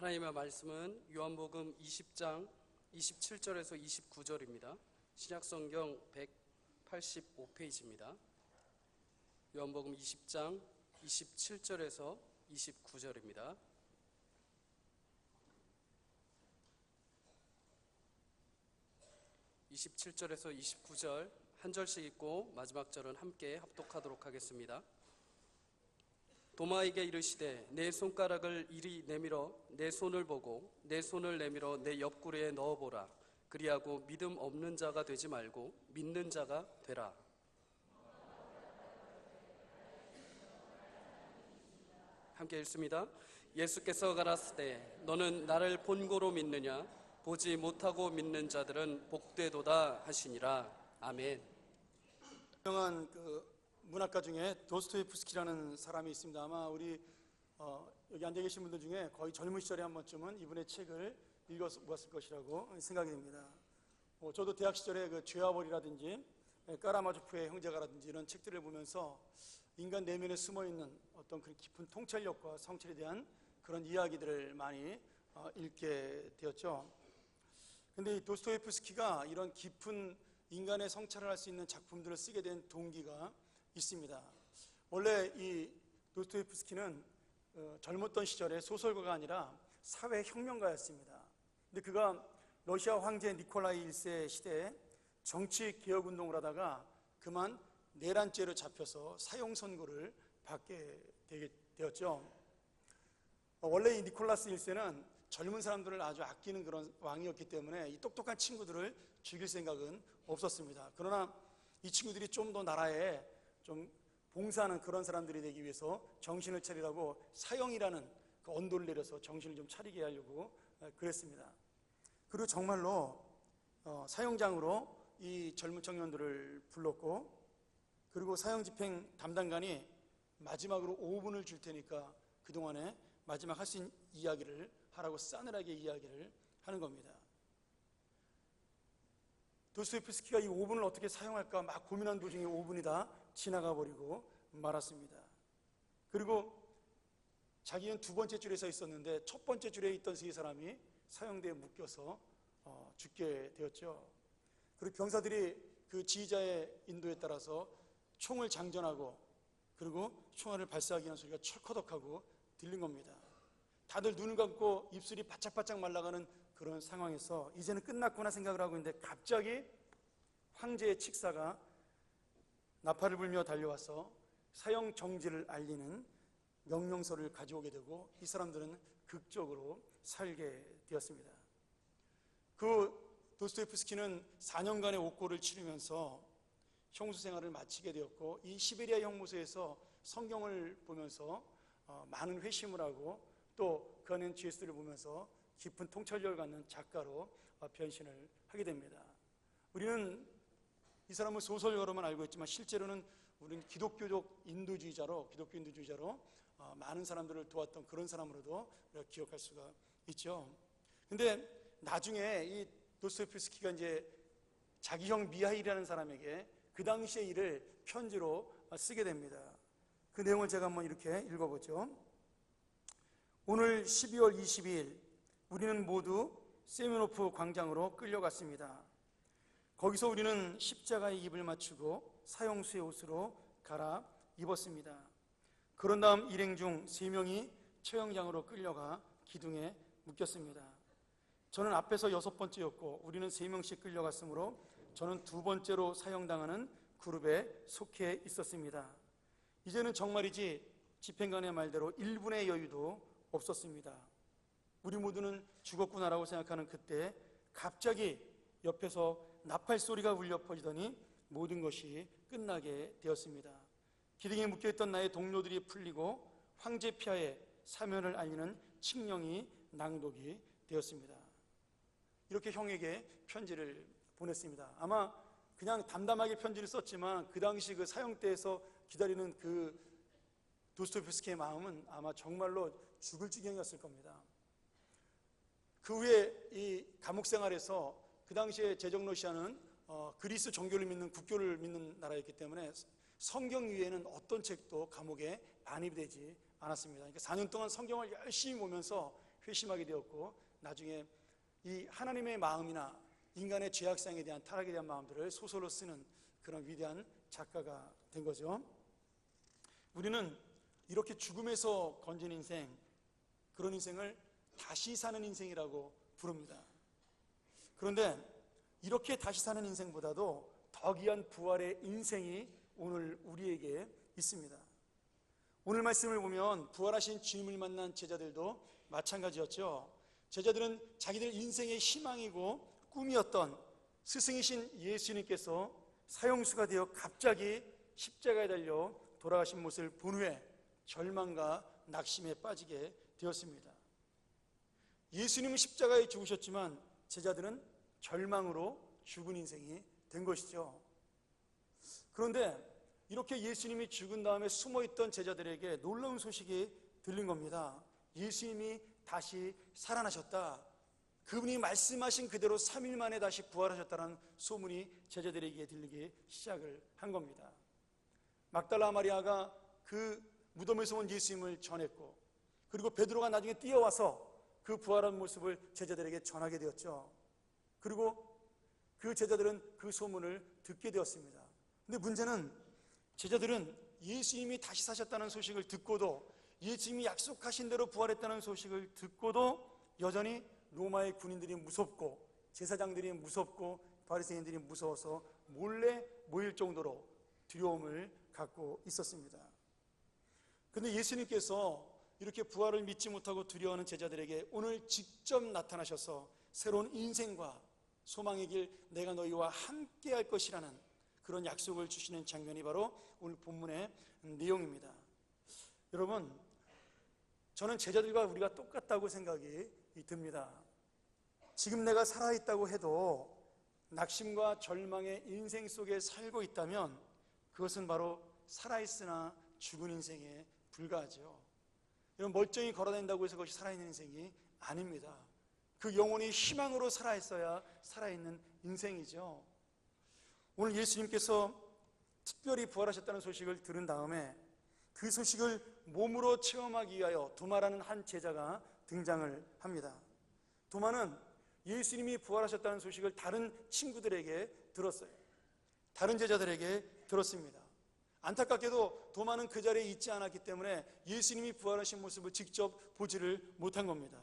하나님의 말씀은 요한복음 20장 27절에서 29절입니다. 신약성경 185페이지입니다. 요한복음 20장 27절에서 29절입니다. (27절에서 29절) 한 절씩 읽고 마지막 절은 함께 합독하도록 하겠습니다. 도마에게 이르시되 내 손가락을 이리 내밀어 내 손을 보고 내 손을 내밀어 내 옆구리에 넣어보라. 그리하고 믿음 없는 자가 되지 말고 믿는 자가 되라. 함께 읽습니다. 예수께서 가라사대 너는 나를 본고로 믿느냐? 보지 못하고 믿는 자들은 복되도다 하시니라. 아멘. 유명한 그 문학가 중에 도스토예프스키라는 사람이 있습니다. 아마 우리 어, 여기 앉아 계신 분들 중에 거의 젊은 시절에 한 번쯤은 이분의 책을 읽어보았을 것이라고 생각이 됩니다. 어, 저도 대학 시절에 그 죄와 벌이라든지 까라마조프의 형제가라든지 이런 책들을 보면서 인간 내면에 숨어 있는 어떤 그 깊은 통찰력과 성찰에 대한 그런 이야기들을 많이 어, 읽게 되었죠. 근데 이 도스토예프스키가 이런 깊은 인간의 성찰을 할 수 있는 작품들을 쓰게 된 동기가 있습니다. 원래 이 도스토예프스키는 어, 젊었던 시절에 소설가가 아니라 사회 혁명가였습니다. 근데 그가 러시아 황제 니콜라이 1세 시대에 정치 개혁 운동을 하다가 그만 내란죄로 잡혀서 사형 선고를 받게 되었죠. 어, 원래 이 니콜라스 1세는 젊은 사람들을 아주 아끼는 그런 왕이었기 때문에 이 똑똑한 친구들을 죽일 생각은 없었습니다. 그러나 이 친구들이 좀 더 나라에 좀 봉사하는 그런 사람들이 되기 위해서 정신을 차리라고 사형이라는 그 언도를 내려서 정신을 좀 차리게 하려고 어, 그랬습니다. 그리고 정말로 어, 사형장으로 이 젊은 청년들을 불렀고 그리고 사형 집행 담당관이 마지막으로 5분을 줄 테니까 그동안에 마지막 할 수 있는 이야기를 하라고 싸늘하게 이야기를 하는 겁니다. 도스토옙스키가 이 5분을 어떻게 사용할까 막 고민한 도중에 5분이 다 지나가 버리고 말았습니다. 그리고 자기는 두 번째 줄에 서 있었는데 첫 번째 줄에 있던 세 사람이 사형대에 묶여서 어, 죽게 되었죠. 그리고 병사들이 그 지휘자의 인도에 따라서 총을 장전하고 그리고 총알을 발사하기 하는 소리가 철커덕하고 들린 겁니다. 다들 눈을 감고 입술이 바짝바짝 말라가는 그런 상황에서 이제는 끝났구나 생각을 하고 있는데 갑자기 황제의 칙사가 나팔을 불며 달려와서 사형 정지를 알리는 명령서를 가져오게 되고 이 사람들은 극적으로 살게 되었습니다. 그 도스토옙스키는 4년간의 옥고를 치르면서 형수 생활을 마치게 되었고 이 시베리아 형무소에서 성경을 보면서 어, 많은 회심을 하고 또그 안에 GS를 보면서 깊은 통찰력을 갖는 작가로 어, 변신을 하게 됩니다. 우리는 이 사람은 소설가로만 알고 있지만 실제로는 우리는 기독교적 인도주의자로 기독교 인도주의자로 어, 많은 사람들을 도왔던 그런 사람으로도 우리가 기억할 수가 있죠. 근데 나중에 이 도스토옙스키가 이제 자기 형 미하일이라는 사람에게 그 당시의 일을 편지로 쓰게 됩니다. 그 내용을 제가 한번 이렇게 읽어보죠. 오늘 12월 22일 우리는 모두 세미노프 광장으로 끌려갔습니다. 거기서 우리는 십자가의 입을 맞추고 사형수의 옷으로 갈아 입었습니다. 그런 다음 일행 중 세 명이 처형장으로 끌려가 기둥에 묶였습니다. 저는 앞에서 여섯 번째였고 우리는 세 명씩 끌려갔으므로 저는 두 번째로 사형당하는 그룹에 속해 있었습니다. 이제는 정말이지 집행관의 말대로 1분의 여유도 없었습니다. 우리 모두는 죽었구나라고 생각하는 그때 갑자기 옆에서 나팔 소리가 울려 퍼지더니 모든 것이 끝나게 되었습니다. 기둥에 묶여있던 나의 동료들이 풀리고 황제 폐하의 사면을 알리는 칙령이 낭독이 되었습니다. 이렇게 형에게 편지를 보냈습니다. 아마 그냥 담담하게 편지를 썼지만 그 당시 그 사형대에서 기다리는 그 도스토옙스키의 마음은 아마 정말로 죽을 지경이었을 겁니다. 그 후에 이 감옥 생활에서 그 당시에 제정 러시아는 어, 그리스 종교를 믿는 국교를 믿는 나라였기 때문에 성경 위에는 어떤 책도 감옥에 반입되지 않았습니다. 그러니까 4년 동안 성경을 열심히 보면서 회심하게 되었고 나중에 이 하나님의 마음이나 인간의 죄악상에 대한 타락에 대한 마음들을 소설로 쓰는 그런 위대한 작가가 된 거죠. 우리는 이렇게 죽음에서 건진 인생, 그런 인생을 다시 사는 인생이라고 부릅니다. 그런데 이렇게 다시 사는 인생보다도 더 귀한 부활의 인생이 오늘 우리에게 있습니다. 오늘 말씀을 보면 부활하신 주님을 만난 제자들도 마찬가지였죠. 제자들은 자기들 인생의 희망이고 꿈이었던 스승이신 예수님께서 사형수가 되어 갑자기 십자가에 달려 돌아가신 모습을 본 후에 절망과 낙심에 빠지게 되었습니다. 예수님은 십자가에 죽으셨지만 제자들은 절망으로 죽은 인생이 된 것이죠. 그런데 이렇게 예수님이 죽은 다음에 숨어 있던 제자들에게 놀라운 소식이 들린 겁니다. 예수님이 다시 살아나셨다. 그분이 말씀하신 그대로 3일 만에 다시 부활하셨다는 소문이 제자들에게 들리기 시작을 한 겁니다. 막달라 마리아가 그 무덤에서 온 예수님을 전했고 그리고 베드로가 나중에 뛰어와서 그 부활한 모습을 제자들에게 전하게 되었죠. 그리고 그 제자들은 그 소문을 듣게 되었습니다. 근데 문제는 제자들은 예수님이 다시 사셨다는 소식을 듣고도 예수님이 약속하신 대로 부활했다는 소식을 듣고도 여전히 로마의 군인들이 무섭고 제사장들이 무섭고 바리새인들이 무서워서 몰래 모일 정도로 두려움을 갖고 있었습니다. 근데 예수님께서 이렇게 부활을 믿지 못하고 두려워하는 제자들에게 오늘 직접 나타나셔서 새로운 인생과 소망의 길 내가 너희와 함께 할 것이라는 그런 약속을 주시는 장면이 바로 오늘 본문의 내용입니다. 여러분, 저는 제자들과 우리가 똑같다고 생각이 듭니다. 지금 내가 살아있다고 해도 낙심과 절망의 인생 속에 살고 있다면 그것은 바로 살아있으나 죽은 인생에 불과하죠. 여러분, 멀쩡히 걸어다닌다고 해서 그것이 살아있는 인생이 아닙니다. 그 영혼이 희망으로 살아있어야 살아있는 인생이죠. 오늘 예수님께서 특별히 부활하셨다는 소식을 들은 다음에 그 소식을 몸으로 체험하기 위하여 도마라는 한 제자가 등장을 합니다. 도마는 예수님이 부활하셨다는 소식을 다른 친구들에게 들었어요. 다른 제자들에게 들었습니다. 안타깝게도 도마는 그 자리에 있지 않았기 때문에 예수님이 부활하신 모습을 직접 보지를 못한 겁니다.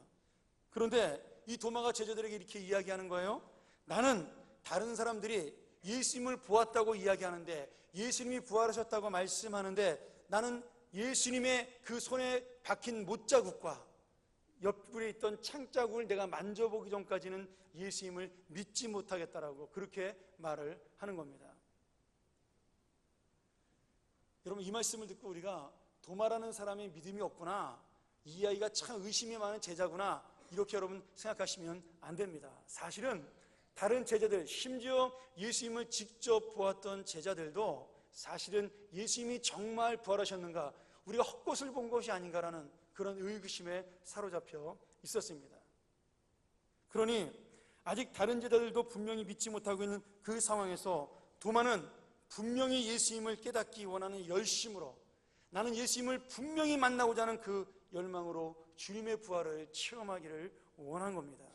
그런데 이 도마가 제자들에게 이렇게 이야기하는 거예요. 나는 다른 사람들이 예수님을 보았다고 이야기하는데 예수님이 부활하셨다고 말씀하는데 나는 예수님의 그 손에 박힌 못자국과 옆구리에 있던 창자국을 내가 만져보기 전까지는 예수님을 믿지 못하겠다라고 그렇게 말을 하는 겁니다. 여러분 이 말씀을 듣고 우리가 도마라는 사람이 믿음이 없구나 이 아이가 참 의심이 많은 제자구나 이렇게 여러분 생각하시면 안 됩니다. 사실은 다른 제자들 심지어 예수님을 직접 보았던 제자들도 사실은 예수님이 정말 부활하셨는가 우리가 헛것을 본 것이 아닌가라는 그런 의구심에 사로잡혀 있었습니다. 그러니 아직 다른 제자들도 분명히 믿지 못하고 있는 그 상황에서 도마는 분명히 예수님을 깨닫기 원하는 열심으로 나는 예수님을 분명히 만나고자 하는 그 열망으로 주님의 부활을 체험하기를 원한 겁니다.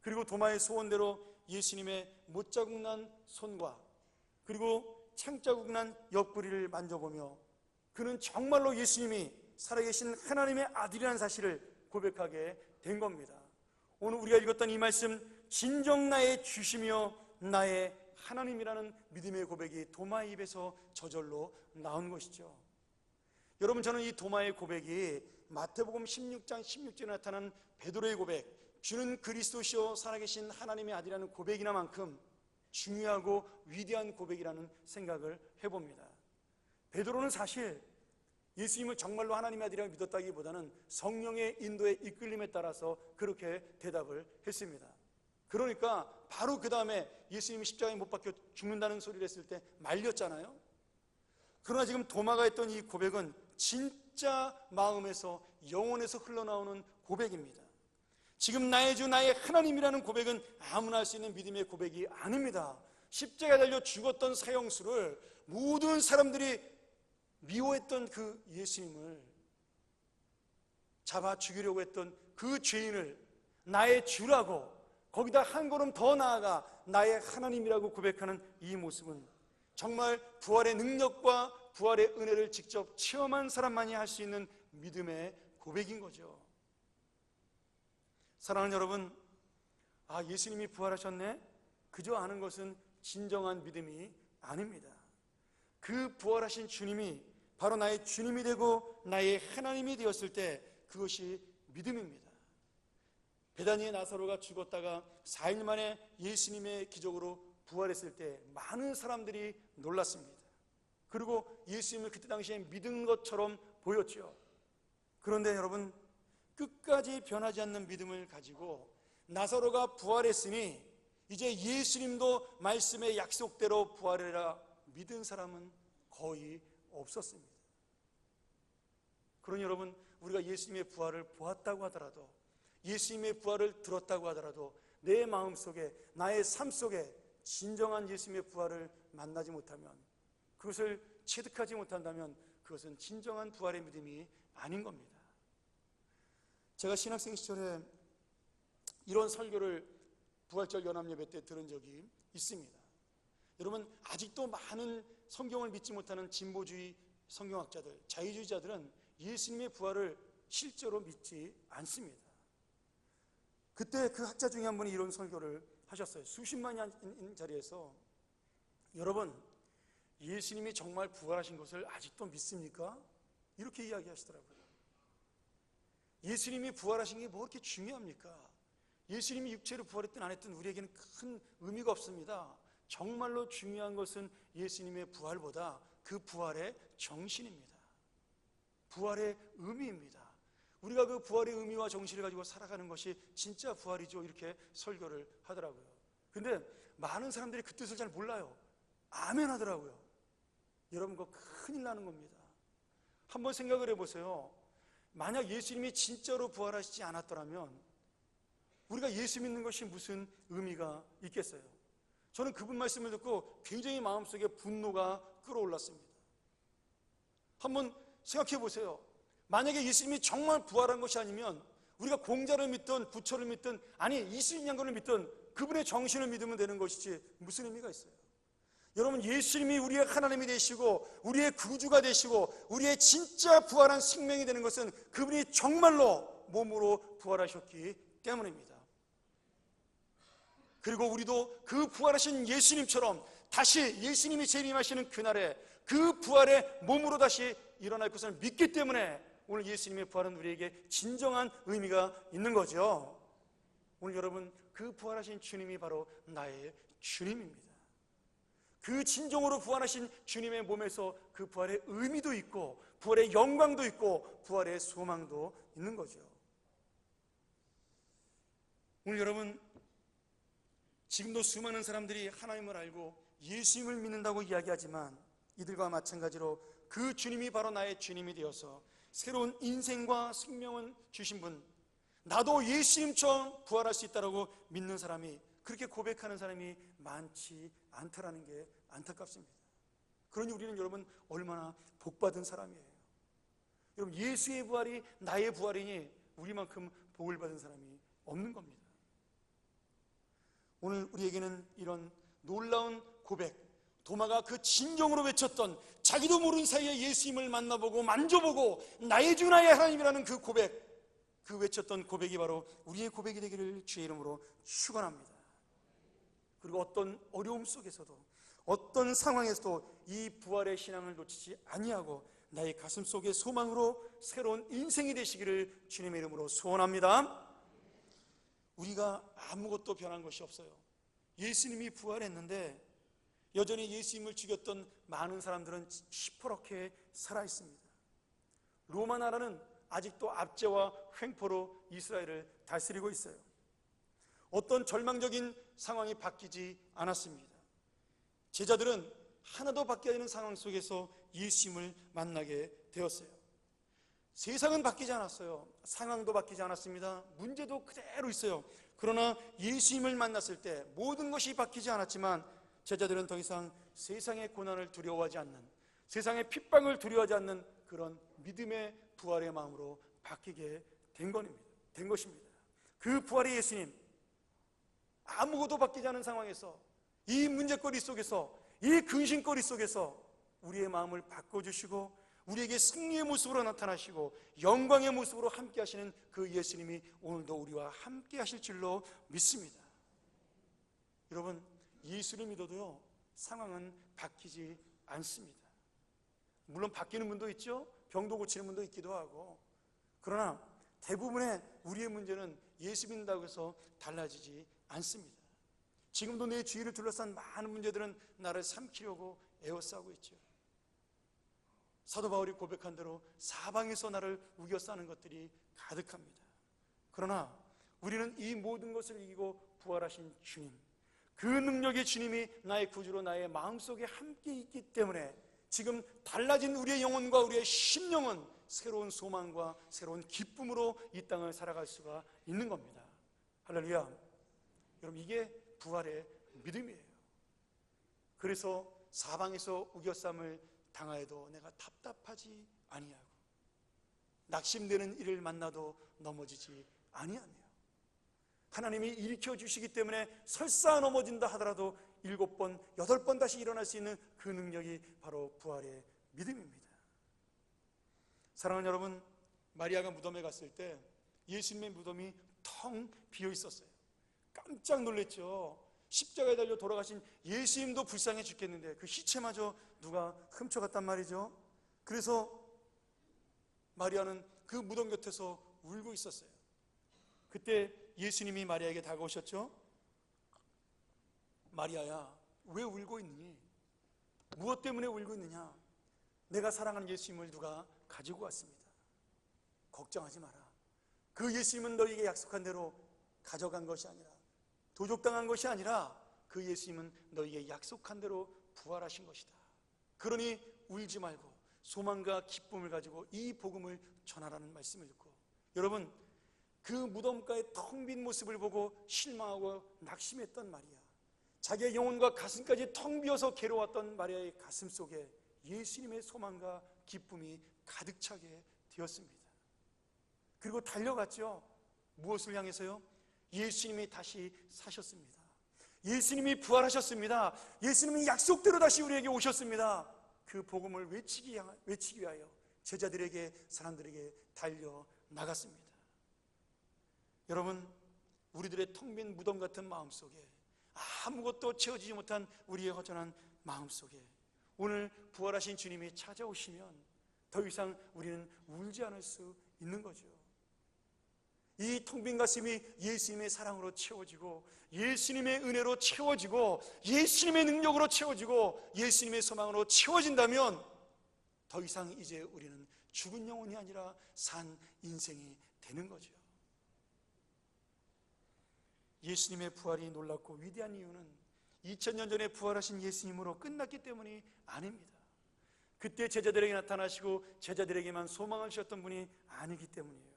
그리고 도마의 소원대로 예수님의 못자국 난 손과 그리고 창자국 난 옆구리를 만져보며 그는 정말로 예수님이 살아계신 하나님의 아들이라는 사실을 고백하게 된 겁니다. 오늘 우리가 읽었던 이 말씀 진정 나의 주시며 나의 하나님이라는 믿음의 고백이 도마의 입에서 저절로 나온 것이죠. 여러분 저는 이 도마의 고백이 마태복음 16장 16절에 나타난 베드로의 고백, 주는 그리스도시요 살아계신 하나님의 아들이라는 고백이나만큼 중요하고 위대한 고백이라는 생각을 해봅니다. 베드로는 사실 예수님을 정말로 하나님의 아들이라고 믿었다기보다는 성령의 인도에 이끌림에 따라서 그렇게 대답을 했습니다. 그러니까 바로 그 다음에 예수님이 십자가에 못 박혀 죽는다는 소리를 했을 때 말렸잖아요. 그러나 지금 도마가 했던 이 고백은 진짜 마음에서 영혼에서 흘러나오는 고백입니다. 지금 나의 주 나의 하나님이라는 고백은 아무나 할 수 있는 믿음의 고백이 아닙니다. 십자가에 달려 죽었던 사형수를 모든 사람들이 미워했던 그 예수님을 잡아 죽이려고 했던 그 죄인을 나의 주라고 거기다 한 걸음 더 나아가 나의 하나님이라고 고백하는 이 모습은 정말 부활의 능력과 부활의 은혜를 직접 체험한 사람만이 할 수 있는 믿음의 고백인 거죠. 사랑하는 여러분, 아, 예수님이 부활하셨네? 그저 아는 것은 진정한 믿음이 아닙니다. 그 부활하신 주님이 바로 나의 주님이 되고 나의 하나님이 되었을 때 그것이 믿음입니다. 베다니의 나사로가 죽었다가 4일 만에 예수님의 기적으로 부활했을 때 많은 사람들이 놀랐습니다. 그리고 예수님을 그때 당시에 믿은 것처럼 보였죠. 그런데 여러분 끝까지 변하지 않는 믿음을 가지고 나사로가 부활했으니 이제 예수님도 말씀의 약속대로 부활해라 믿은 사람은 거의 없었습니다. 그러니 여러분 우리가 예수님의 부활을 보았다고 하더라도 예수님의 부활을 들었다고 하더라도 내 마음 속에 나의 삶 속에 진정한 예수님의 부활을 만나지 못하면 그것을 체득하지 못한다면 그것은 진정한 부활의 믿음이 아닌 겁니다. 제가 신학생 시절에 이런 설교를 부활절 연합예배 때 들은 적이 있습니다. 여러분 아직도 많은 성경을 믿지 못하는 진보주의 성경학자들, 자유주의자들은 예수님의 부활을 실제로 믿지 않습니다. 그때 그 학자 중에 한 분이 이런 설교를 하셨어요. 수십만이 자리에서 여러분 예수님이 정말 부활하신 것을 아직도 믿습니까? 이렇게 이야기하시더라고요. 예수님이 부활하신 게 뭐 그렇게 중요합니까? 예수님이 육체로 부활했든 안 했든 우리에게는 큰 의미가 없습니다. 정말로 중요한 것은 예수님의 부활보다 그 부활의 정신입니다. 부활의 의미입니다. 우리가 그 부활의 의미와 정신을 가지고 살아가는 것이 진짜 부활이죠. 이렇게 설교를 하더라고요. 근데 많은 사람들이 그 뜻을 잘 몰라요. 아멘 하더라고요. 여러분, 그거 큰일 나는 겁니다. 한번 생각을 해보세요. 만약 예수님이 진짜로 부활하시지 않았더라면 우리가 예수 믿는 것이 무슨 의미가 있겠어요? 저는 그분 말씀을 듣고 굉장히 마음속에 분노가 끌어올랐습니다. 한번 생각해 보세요. 만약에 예수님이 정말 부활한 것이 아니면 우리가 공자를 믿든 부처를 믿든 아니 이수인 양거를 믿든 그분의 정신을 믿으면 되는 것이지 무슨 의미가 있어요? 여러분 예수님이 우리의 하나님이 되시고 우리의 구주가 되시고 우리의 진짜 부활한 생명이 되는 것은 그분이 정말로 몸으로 부활하셨기 때문입니다. 그리고 우리도 그 부활하신 예수님처럼 다시 예수님이 재림하시는 그날에 그 부활의 몸으로 다시 일어날 것을 믿기 때문에 오늘 예수님의 부활은 우리에게 진정한 의미가 있는 거죠. 오늘 여러분 그 부활하신 주님이 바로 나의 주님입니다. 그 진정으로 부활하신 주님의 몸에서 그 부활의 의미도 있고 부활의 영광도 있고 부활의 소망도 있는 거죠. 오늘 여러분 지금도 수많은 사람들이 하나님을 알고 예수님을 믿는다고 이야기하지만 이들과 마찬가지로 그 주님이 바로 나의 주님이 되어서 새로운 인생과 생명을 주신 분 나도 예수님처럼 부활할 수 있다고 믿는 사람이 그렇게 고백하는 사람이 많지 않다라는 게 안타깝습니다. 그러니 우리는 여러분 얼마나 복받은 사람이에요. 여러분 예수의 부활이 나의 부활이니 우리만큼 복을 받은 사람이 없는 겁니다. 오늘 우리에게는 이런 놀라운 고백, 도마가 그 진정으로 외쳤던 자기도 모르는 사이에 예수님을 만나보고 만져보고 나의 주 나의 하나님이라는 그 고백, 그 외쳤던 고백이 바로 우리의 고백이 되기를 주의 이름으로 축원합니다. 그리고 어떤 어려움 속에서도 어떤 상황에서도 이 부활의 신앙을 놓치지 아니하고 나의 가슴 속의 소망으로 새로운 인생이 되시기를 주님의 이름으로 소원합니다. 우리가 아무것도 변한 것이 없어요. 예수님이 부활했는데 여전히 예수님을 죽였던 많은 사람들은 시퍼렇게 살아 있습니다. 로마 나라는 아직도 압제와 횡포로 이스라엘을 다스리고 있어요. 어떤 절망적인 상황이 바뀌지 않았습니다. 제자들은 하나도 바뀌지 않은 상황 속에서 예수님을 만나게 되었어요. 세상은 바뀌지 않았어요. 상황도 바뀌지 않았습니다. 문제도 그대로 있어요. 그러나 예수님을 만났을 때 모든 것이 바뀌지 않았지만 제자들은 더 이상 세상의 고난을 두려워하지 않는 세상의 핍박을 두려워하지 않는 그런 믿음의 부활의 마음으로 바뀌게 된 것입니다. 그 부활의 예수님 아무것도 바뀌지 않은 상황에서 이 문제거리 속에서 이 근심거리 속에서 우리의 마음을 바꿔주시고 우리에게 승리의 모습으로 나타나시고 영광의 모습으로 함께 하시는 그 예수님이 오늘도 우리와 함께 하실 줄로 믿습니다. 여러분, 예수를 믿어도요, 상황은 바뀌지 않습니다. 물론 바뀌는 분도 있죠. 병도 고치는 분도 있기도 하고. 그러나 대부분의 우리의 문제는 예수 믿는다고 해서 달라지지 않습니다. 지금도 내 주위를 둘러싼 많은 문제들은 나를 삼키려고 에워싸고 있죠. 사도 바울이 고백한 대로 사방에서 나를 우겨싸는 것들이 가득합니다. 그러나 우리는 이 모든 것을 이기고 부활하신 주님, 그 능력의 주님이 나의 구주로 나의 마음속에 함께 있기 때문에 지금 달라진 우리의 영혼과 우리의 심령은 새로운 소망과 새로운 기쁨으로 이 땅을 살아갈 수가 있는 겁니다. 할렐루야. 여러분 이게 부활의 믿음이에요. 그래서 사방에서 우겨쌈을 당하여도 내가 답답하지 아니하고 낙심되는 일을 만나도 넘어지지 아니하며 하나님이 일으켜 주시기 때문에 설사 넘어진다 하더라도 일곱 번, 여덟 번 다시 일어날 수 있는 그 능력이 바로 부활의 믿음입니다. 사랑하는 여러분, 마리아가 무덤에 갔을 때 예수님의 무덤이 텅 비어 있었어요. 깜짝 놀랐죠. 십자가에 달려 돌아가신 예수님도 불쌍해 죽겠는데 그 시체마저 누가 훔쳐갔단 말이죠. 그래서 마리아는 그 무덤 곁에서 울고 있었어요. 그때 예수님이 마리아에게 다가오셨죠. 마리아야, 왜 울고 있니? 무엇 때문에 울고 있느냐? 내가 사랑하는 예수님을 누가 가지고 왔습니다. 걱정하지 마라. 그 예수님은 너에게 약속한 대로 가져간 것이 아니라 도적당한 것이 아니라 그 예수님은 너에게 약속한 대로 부활하신 것이다. 그러니 울지 말고 소망과 기쁨을 가지고 이 복음을 전하라는 말씀을 듣고 여러분 그 무덤가의 텅 빈 모습을 보고 실망하고 낙심했던 마리아 자기의 영혼과 가슴까지 텅 비어서 괴로웠던 마리아의 가슴 속에 예수님의 소망과 기쁨이 가득 차게 되었습니다. 그리고 달려갔죠. 무엇을 향해서요? 예수님이 다시 사셨습니다. 예수님이 부활하셨습니다. 예수님이 약속대로 다시 우리에게 오셨습니다. 그 복음을 외치기, 향- 외치기 위하여 제자들에게 사람들에게 달려 나갔습니다. 여러분, 우리들의 텅 빈 무덤 같은 마음 속에 아무것도 채워지지 못한 우리의 허전한 마음 속에 오늘 부활하신 주님이 찾아오시면 더 이상 우리는 울지 않을 수 있는 거죠. 이 텅 빈 가슴이 예수님의 사랑으로 채워지고 예수님의 은혜로 채워지고 예수님의 능력으로 채워지고 예수님의 소망으로 채워진다면 더 이상 이제 우리는 죽은 영혼이 아니라 산 인생이 되는 거죠. 예수님의 부활이 놀랍고 위대한 이유는 2000년 전에 부활하신 예수님으로 끝났기 때문이 아닙니다. 그때 제자들에게 나타나시고 제자들에게만 소망을 주셨던 분이 아니기 때문이에요.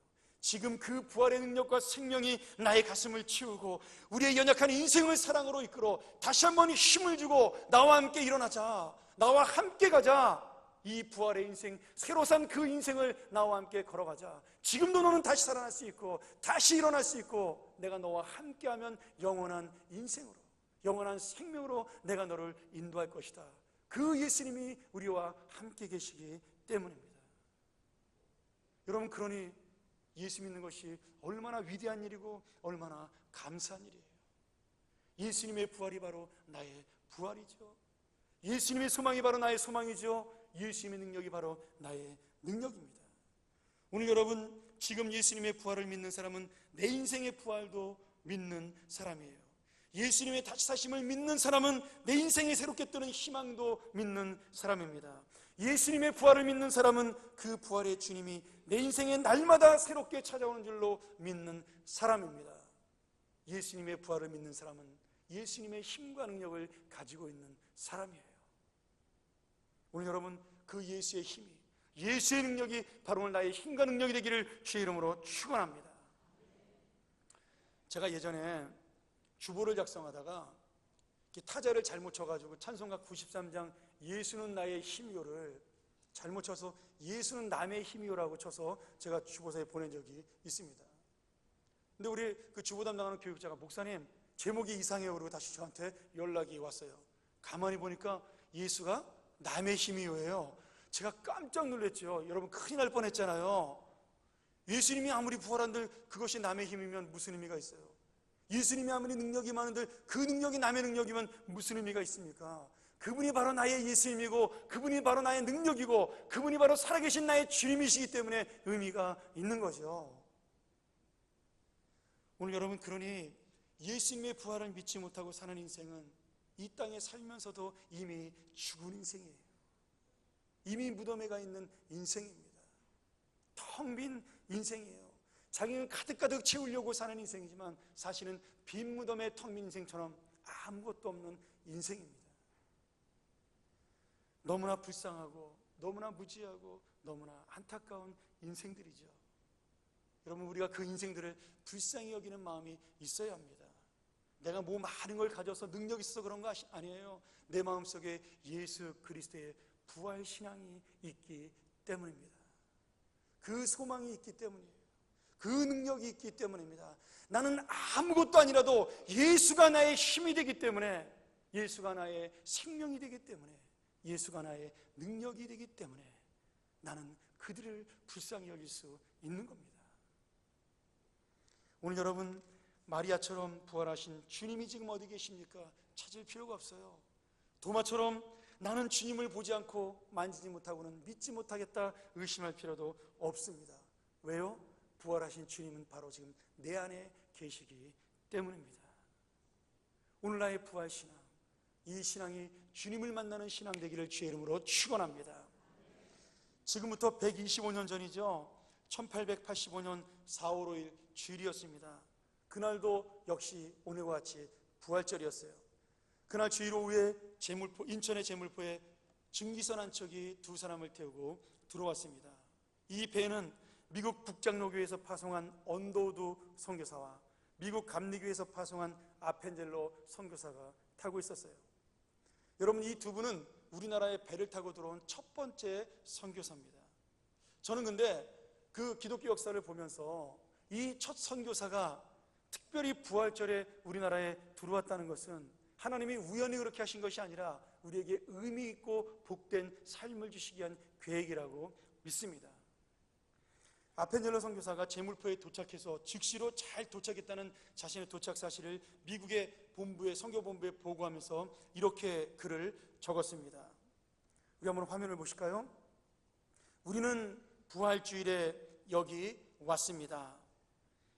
지금 그 부활의 능력과 생명이 나의 가슴을 치우고 우리의 연약한 인생을 사랑으로 이끌어 다시 한번 힘을 주고 나와 함께 일어나자. 나와 함께 가자. 이 부활의 인생, 새로 산 그 인생을 나와 함께 걸어가자. 지금도 너는 다시 살아날 수 있고, 다시 일어날 수 있고, 내가 너와 함께하면 영원한 인생으로, 영원한 생명으로 내가 너를 인도할 것이다. 그 예수님이 우리와 함께 계시기 때문입니다. 여러분, 그러니 예수 믿는 것이 얼마나 위대한 일이고, 얼마나 감사한 일이에요. 예수님의 부활이 바로 나의 부활이죠. 예수님의 소망이 바로 나의 소망이죠. 예수님의 능력이 바로 나의 능력입니다. 오늘 여러분 지금 예수님의 부활을 믿는 사람은 내 인생의 부활도 믿는 사람이에요. 예수님의 다시 사심을 믿는 사람은 내 인생에 새롭게 뜨는 희망도 믿는 사람입니다. 예수님의 부활을 믿는 사람은 그 부활의 주님이 내 인생에 날마다 새롭게 찾아오는 줄로 믿는 사람입니다. 예수님의 부활을 믿는 사람은 예수님의 힘과 능력을 가지고 있는 사람이에요. 오늘 여러분 그 예수의 힘이 예수의 능력이 바로 오늘 나의 힘과 능력이 되기를 주의 이름으로 축원합니다. 제가 예전에 주보를 작성하다가 타자를 잘못 쳐가지고 찬송가 93장 예수는 나의 힘이요를 잘못 쳐서 예수는 남의 힘이요라고 쳐서 제가 주보사에 보낸 적이 있습니다. 근데 우리 그 주보 담당하는 교육자가 목사님 제목이 이상해요 그러고 다시 저한테 연락이 왔어요. 가만히 보니까 예수가 남의 힘이요예요. 제가 깜짝 놀랐죠. 여러분 큰일 날 뻔했잖아요. 예수님이 아무리 부활한들 그것이 남의 힘이면 무슨 의미가 있어요? 예수님이 아무리 능력이 많은들 그 능력이 남의 능력이면 무슨 의미가 있습니까? 그분이 바로 나의 예수님이고 그분이 바로 나의 능력이고 그분이 바로 살아계신 나의 주님이시기 때문에 의미가 있는 거죠. 오늘 여러분 그러니 예수님의 부활을 믿지 못하고 사는 인생은 이 땅에 살면서도 이미 죽은 인생이에요. 이미 무덤에 가 있는 인생입니다. 텅 빈 인생이에요. 자기는 가득가득 채우려고 사는 인생이지만 사실은 빈 무덤의 텅 빈 인생처럼 아무것도 없는 인생입니다. 너무나 불쌍하고 너무나 무지하고 너무나 안타까운 인생들이죠. 여러분 우리가 그 인생들을 불쌍히 여기는 마음이 있어야 합니다. 내가 뭐 많은 걸 가져서 능력 있어 그런 거 아니에요. 내 마음속에 예수 그리스도의 부활 신앙이 있기 때문입니다. 그 소망이 있기 때문이에요. 그 능력이 있기 때문입니다. 나는 아무것도 아니라도 예수가 나의 힘이 되기 때문에 예수가 나의 생명이 되기 때문에 예수가 나의 능력이 되기 때문에 나는 그들을 불쌍히 여길 수 있는 겁니다. 오늘 여러분 마리아처럼 부활하신 주님이 지금 어디 계십니까? 찾을 필요가 없어요. 도마처럼 나는 주님을 보지 않고 만지지 못하고는 믿지 못하겠다 의심할 필요도 없습니다. 왜요? 부활하신 주님은 바로 지금 내 안에 계시기 때문입니다. 오늘 나의 부활 신앙, 이 신앙이 주님을 만나는 신앙 되기를 주의 이름으로 축원합니다. 지금부터 125년 전이죠. 1885년 4월 5일 주일이었습니다. 그날도 역시 오늘과 같이 부활절이었어요. 그날 주일 오후에 제물포, 인천의 제물포에 증기선 한 척이 두 사람을 태우고 들어왔습니다. 이 배는 미국 북장로교에서 파송한 언더우드 선교사와 미국 감리교에서 파송한 아펜젤로 선교사가 타고 있었어요. 여러분 이 두 분은 우리나라에 배를 타고 들어온 첫 번째 선교사입니다. 저는 근데 그 기독교 역사를 보면서 이 첫 선교사가 특별히 부활절에 우리나라에 들어왔다는 것은 하나님이 우연히 그렇게 하신 것이 아니라 우리에게 의미 있고 복된 삶을 주시기 위한 계획이라고 믿습니다. 아펜젤로 선교사가 제물포에 도착해서 즉시로 잘 도착했다는 자신의 도착 사실을 미국의 본부에 선교 본부에 보고하면서 이렇게 글을 적었습니다. 우리 한번 화면을 보실까요? 우리는 부활 주일에 여기 왔습니다.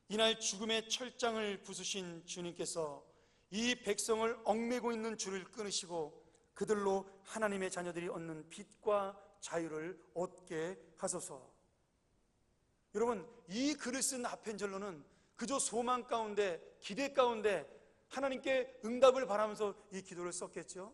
이날 죽음의 철장을 부수신 주님께서 이 백성을 얽매고 있는 줄을 끊으시고 그들로 하나님의 자녀들이 얻는 빛과 자유를 얻게 하소서. 여러분, 이 글을 쓴 아펜젤로는 그저 소망 가운데, 기대 가운데 하나님께 응답을 바라면서 이 기도를 썼겠죠.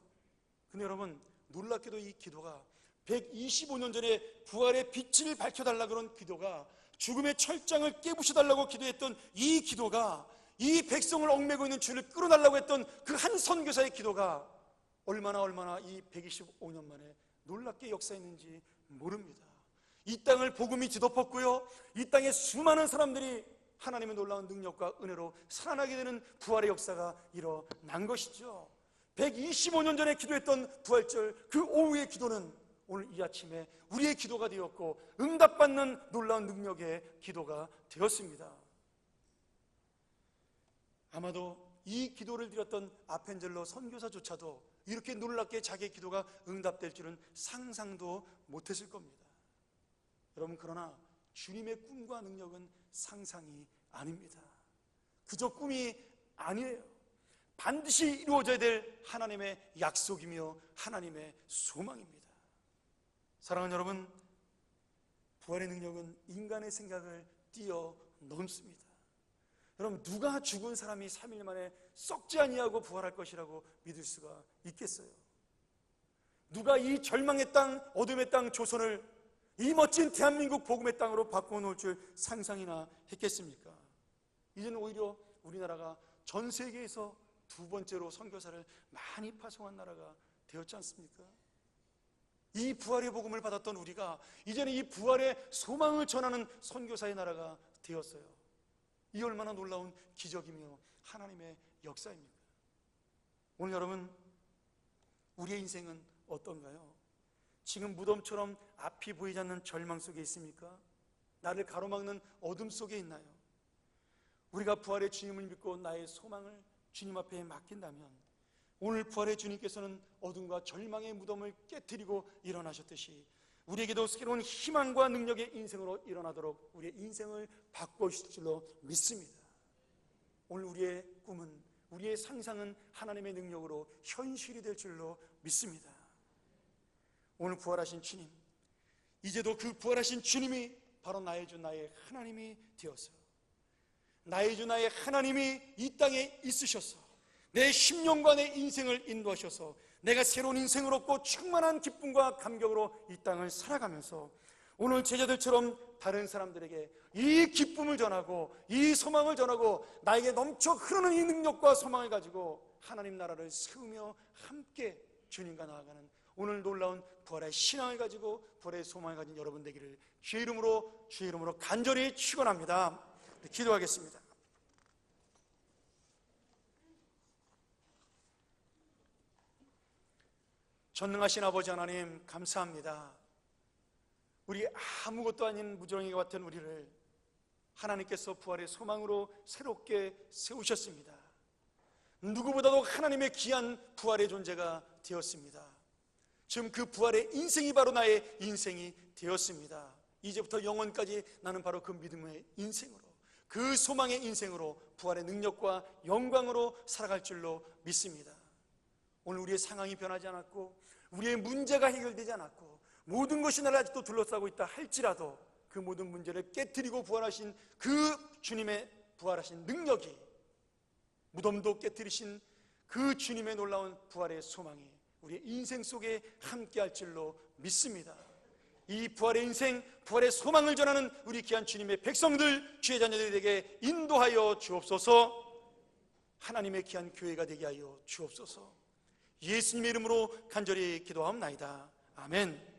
근데 여러분, 놀랍게도 이 기도가 125년 전에 부활의 빛을 밝혀달라 그런 기도가 죽음의 철장을 깨부셔달라고 기도했던 이 기도가 이 백성을 얽매고 있는 줄을 끌어달라고 했던 그 한 선교사의 기도가 얼마나 얼마나 이 125년 만에 놀랍게 역사했는지 모릅니다. 이 땅을 복음이 뒤덮었고요. 이 땅에 수많은 사람들이 하나님의 놀라운 능력과 은혜로 살아나게 되는 부활의 역사가 일어난 것이죠. 125년 전에 기도했던 부활절 그 오후의 기도는 오늘 이 아침에 우리의 기도가 되었고 응답받는 놀라운 능력의 기도가 되었습니다. 아마도 이 기도를 드렸던 아펜젤로 선교사조차도 이렇게 놀랍게 자기의 기도가 응답될 줄은 상상도 못했을 겁니다. 여러분 그러나 주님의 꿈과 능력은 상상이 아닙니다. 그저 꿈이 아니에요. 반드시 이루어져야 될 하나님의 약속이며 하나님의 소망입니다. 사랑하는 여러분, 부활의 능력은 인간의 생각을 뛰어넘습니다. 여러분 누가 죽은 사람이 3일 만에 썩지 아니하고 부활할 것이라고 믿을 수가 있겠어요? 누가 이 절망의 땅, 어둠의 땅 조선을 이 멋진 대한민국 복음의 땅으로 바꿔 놓을 줄 상상이나 했겠습니까? 이제는 오히려 우리나라가 전 세계에서 두 번째로 선교사를 많이 파송한 나라가 되었지 않습니까? 이 부활의 복음을 받았던 우리가 이제는 이 부활의 소망을 전하는 선교사의 나라가 되었어요. 이 얼마나 놀라운 기적이며 하나님의 역사입니까? 오늘 여러분 우리의 인생은 어떤가요? 지금 무덤처럼 앞이 보이지 않는 절망 속에 있습니까? 나를 가로막는 어둠 속에 있나요? 우리가 부활의 주님을 믿고 나의 소망을 주님 앞에 맡긴다면 오늘 부활의 주님께서는 어둠과 절망의 무덤을 깨뜨리고 일어나셨듯이 우리에게도 새로운 희망과 능력의 인생으로 일어나도록 우리의 인생을 바꿔주실 줄로 믿습니다. 오늘 우리의 꿈은 우리의 상상은 하나님의 능력으로 현실이 될 줄로 믿습니다. 오늘 부활하신 주님, 이제도 그 부활하신 주님이 바로 나의 주 나의 하나님이 되어서 나의 주 나의 하나님이 이 땅에 있으셔서 내 10년과 내 인생을 인도하셔서 내가 새로운 인생을 얻고 충만한 기쁨과 감격으로 이 땅을 살아가면서 오늘 제자들처럼 다른 사람들에게 이 기쁨을 전하고 이 소망을 전하고 나에게 넘쳐 흐르는 이 능력과 소망을 가지고 하나님 나라를 세우며 함께 주님과 나아가는 오늘 놀라운 부활의 신앙을 가지고 부활의 소망을 가진 여러분 되기를 주의 이름으로 주의 이름으로 간절히 축원합니다. 네, 기도하겠습니다. 전능하신 아버지 하나님 감사합니다. 우리 아무것도 아닌 무정이 같은 우리를 하나님께서 부활의 소망으로 새롭게 세우셨습니다. 누구보다도 하나님의 귀한 부활의 존재가 되었습니다. 지금 그 부활의 인생이 바로 나의 인생이 되었습니다. 이제부터 영원까지 나는 바로 그 믿음의 인생으로 그 소망의 인생으로 부활의 능력과 영광으로 살아갈 줄로 믿습니다. 오늘 우리의 상황이 변하지 않았고 우리의 문제가 해결되지 않았고 모든 것이 나를 아직도 둘러싸고 있다 할지라도 그 모든 문제를 깨뜨리고 부활하신 그 주님의 부활하신 능력이 무덤도 깨뜨리신 그 주님의 놀라운 부활의 소망이 우리의 인생 속에 함께 할 줄로 믿습니다. 이 부활의 인생, 부활의 소망을 전하는 우리 귀한 주님의 백성들, 주의 자녀들에게 인도하여 주옵소서. 하나님의 귀한 교회가 되게 하여 주옵소서. 예수님의 이름으로 간절히 기도하옵나이다. 아멘.